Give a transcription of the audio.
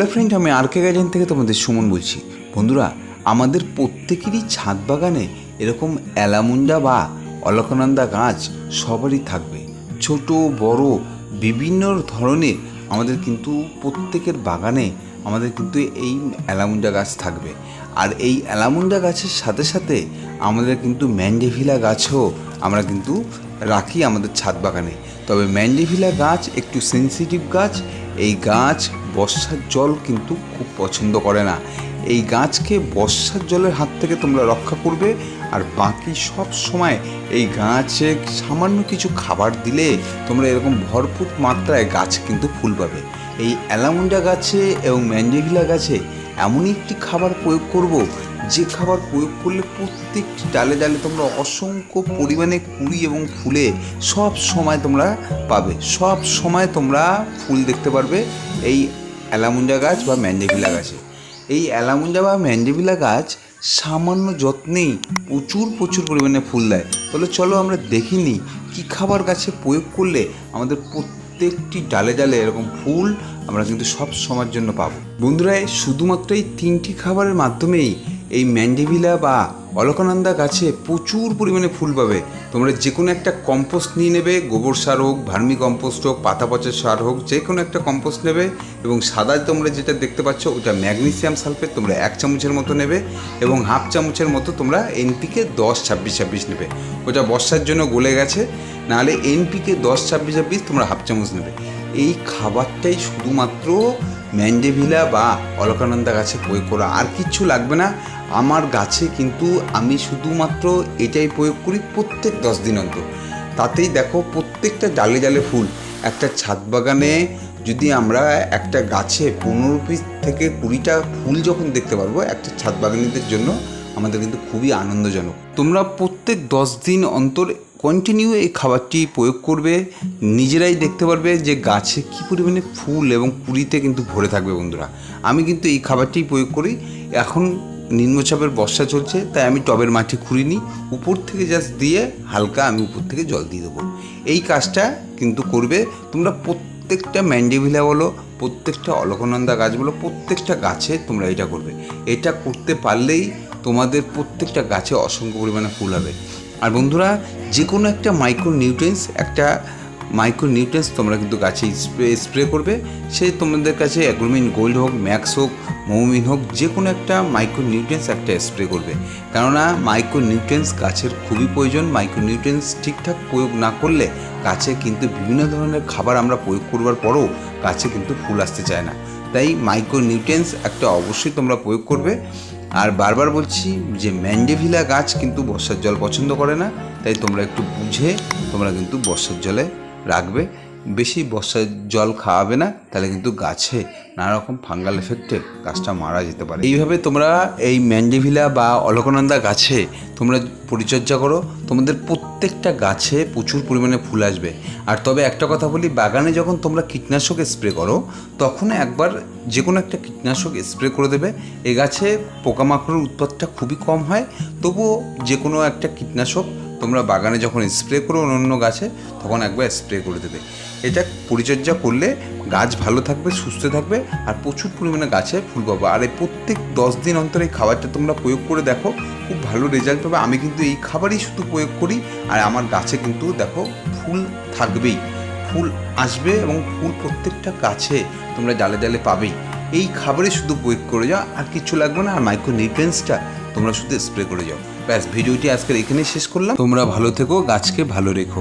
Hello friend আমি আর কে garden থেকে তোমাদের সুমন বলছি। বন্ধুরা, আমাদের প্রত্যেকেরই ছাদ বাগানে এরকম অ্যালামুন্ডা বা অলকানন্দা গাছ সবারই থাকবে। ছোট, বড়, বিভিন্ন ধরনের আমাদের কিন্তু প্রত্যেকের বাগানে আমাদের কিন্তু এই অ্যালামুন্ডা গাছ থাকবে। আর এই অ্যালামুন্ডা গাছের সাথে সাথে আমাদের কিন্তু ম্যান্ডেভিলা গাছও আমরা কিন্তু রাখি আমাদের ছাদ বাগানে। তবে ম্যান্ডেভিলা গাছ একটু সেন্সিটিভ গাছ, এই গাছ বর্ষার জল কিন্তু খুব পছন্দ করে না। এই গাছকে বর্ষার জলের হাত থেকে তোমরা রক্ষা করবে আর বাকি সব সময় এই গাছে সামান্য কিছু খাবার দিলে তোমরা এরকম ভরপুর মাত্রায় গাছ কিন্তু ফুল পাবে। এই অ্যালামুন্ডা গাছে এবং ম্যান্ডেভিলা গাছে এমনই একটি খাবার প্রয়োগ করব, যে খাবার প্রয়োগ করলে প্রত্যেকটি ডালে ডালে তোমরা অসংখ্য পরিমাণে কুড়ি এবং ফুলে সব সময় তোমরা পাবে, সব সময় তোমরা ফুল দেখতে পারবে। এই অ্যালামুন্ডা গাছ বা ম্যান্ডেভিলা গাছে এই অ্যালামুন্ডা বা ম্যান্ডেভিলা গাছ সামান্য যত্নেই প্রচুর প্রচুর পরিমাণে ফুল দেয়। তাহলে চলো আমরা দেখিনি কী খাবার গাছে প্রয়োগ করলে আমাদের প্রত্যেকটি ডালে ডালে এরকম ফুল আমরা কিন্তু সব সময়ের জন্য পাবো। বন্ধুরা শুধুমাত্র এই তিনটি খাবারের মাধ্যমেই এই ম্যান্ডেভিলা বা অলকানন্দা গাছে প্রচুর পরিমাণে ফুল পাবে। তোমরা যে কোনো একটা কম্পোস্ট নিয়ে নেবে, গোবর সার হোক, ভার্মি কম্পোস্ট হোক, পাতা পচা সার হোক যে কোনো একটা কম্পোস্ট নেবে এবং সাদা তোমরা যেটা দেখতে পাচ্ছ, ওটা ম্যাগনেসিয়াম সালফেট তোমরা এক চামচের মতো নেবে এবং হাফ চামচের মতো তোমরা এনপিকে দশ ছাব্বিশ ছাব্বিশ নেবে। ওটা বর্ষার জন্য গলে গেছে, নাহলে এনপিকে দশ ছাব্বিশ ছাব্বিশ তোমরা হাফ চামচ নেবে। এই খাবারটাই শুধুমাত্র ম্যান্ডেভিলা বা অলকানন্দা গাছে প্রয়োগ করা আর কিচ্ছু লাগবে না। আমার গাছে কিন্তু আমি শুধুমাত্র এটাই প্রয়োগ করি প্রত্যেক দশ দিন অন্তর। তাতেই দেখো প্রত্যেকটা ডালে ডালে ফুল। একটা ছাদ বাগানে যদি আমরা একটা গাছে পনেরো পিস থেকে কুড়িটা ফুল যখন দেখতে পারব, একটা ছাদ বাগানিদের জন্য আমাদের কিন্তু খুবই আনন্দজনক। তোমরা প্রত্যেক দশ দিন অন্তর কন্টিনিউ এই খাবারটি প্রয়োগ করবে। নিজেরাই দেখতে পারবে যে গাছে কী পরিমাণে ফুল এবং কুড়িতে কিন্তু ভরে থাকবে বন্ধুরা। আমি কিন্তু এই খাবারটি প্রয়োগ করি। এখন নিম্নচাপের বর্ষা চলছে, তাই আমি টবের মাটি খুঁড়ি নিই উপর থেকে জাস্ট দিয়ে হালকা আমি উপর থেকে জল দিয়ে দেবো। এই কাজটা কিন্তু করবে তোমরা প্রত্যেকটা ম্যান্ডেভিলা বলো, প্রত্যেকটা অলকনন্দা গাছ বলো, প্রত্যেকটা গাছে তোমরা এটা করবে। এটা করতে পারলেই তোমাদের প্রত্যেকটা গাছে অসংখ্য পরিমাণে ফুল হবে। আর বন্ধুরা যে কোনো একটা মাইক্রো নিউট্রেন্স একটা মাইক্রো নিউট্রেন্স তোমরা কিন্তু গাছে স্প্রে স্প্রে করবে। সে তোমাদের কাছে অ্যাগ্রোমিন গোল্ড হোক ম্যাক্স হোক মৌমিন হোক যে কোনো একটা মাইক্রো নিউট্রেন্স একটা স্প্রে করবে। কেননা মাইক্রো নিউট্রেন্স গাছের খুবই প্রয়োজন। মাইক্রো নিউট্রেন্স ঠিকঠাক প্রয়োগ না করলে গাছে কিন্তু বিভিন্ন ধরনের খাবার আমরা প্রয়োগ করবার পরও গাছে কিন্তু ফুল আসতে চায় না। তাই মাইক্রো নিউট্রেন্স একটা অবশ্যই তোমরা প্রয়োগ করবে। আর বারবার বলছি যে ম্যান্ডেভিলা গাছ কিন্তু বর্ষার জল পছন্দ করে না। তাই তোমরা একটু বুঝে তোমরা কিন্তু বর্ষার জলে রাখবে। বেশি বর্ষার জল খাওয়াবে না, তাহলে কিন্তু গাছে নানা রকম ফাঙ্গাল এফেক্টে গাছটা মারা যেতে পারে। এইভাবে তোমরা এই ম্যান্ডিভিলা বা অলকানন্দা গাছে তোমরা পরিচর্যা করো, তোমাদের প্রত্যেকটা গাছে প্রচুর পরিমাণে ফুল আসবে। আর তবে একটা কথা বলি, বাগানে যখন তোমরা কীটনাশক স্প্রে করো তখন একবার যে কোনো একটা কীটনাশক স্প্রে করে দেবে। এ গাছে পোকামাকড়ের উৎপাতটা খুবই কম হয়, তবুও যে কোনো একটা কীটনাশক তোমরা বাগানে যখন স্প্রে করো অন্য গাছে, তখন একবার স্প্রে করে দেবে। এটা পরিচর্যা করলে গাছ ভালো থাকবে, সুস্থ থাকবে, আর প্রচুর পরিমাণে গাছে ফুল পাবো। আর এই প্রত্যেক দশ দিন অন্তর এই খাবারটা তোমরা প্রয়োগ করে দেখো, খুব ভালো রেজাল্ট পাবে। আমি কিন্তু এই খাবারই শুধু প্রয়োগ করি, আর আমার গাছে কিন্তু দেখো ফুল থাকবেই। ফুল আসবে এবং ফুল প্রত্যেকটা গাছে তোমরা জালে জালে পাবেই। এই খাবারে শুধু প্রয়োগ করে যাও, আর কিছু লাগবে না, আর মাইক্রো নিউট্রেন্সটা তোমরা শুধু স্প্রে করে যাও। ব্যাস ভিডিওটি আজকের এখানে শেষ করলাম। তোমরা ভালো থেকো গাছকে ভালো রেখো।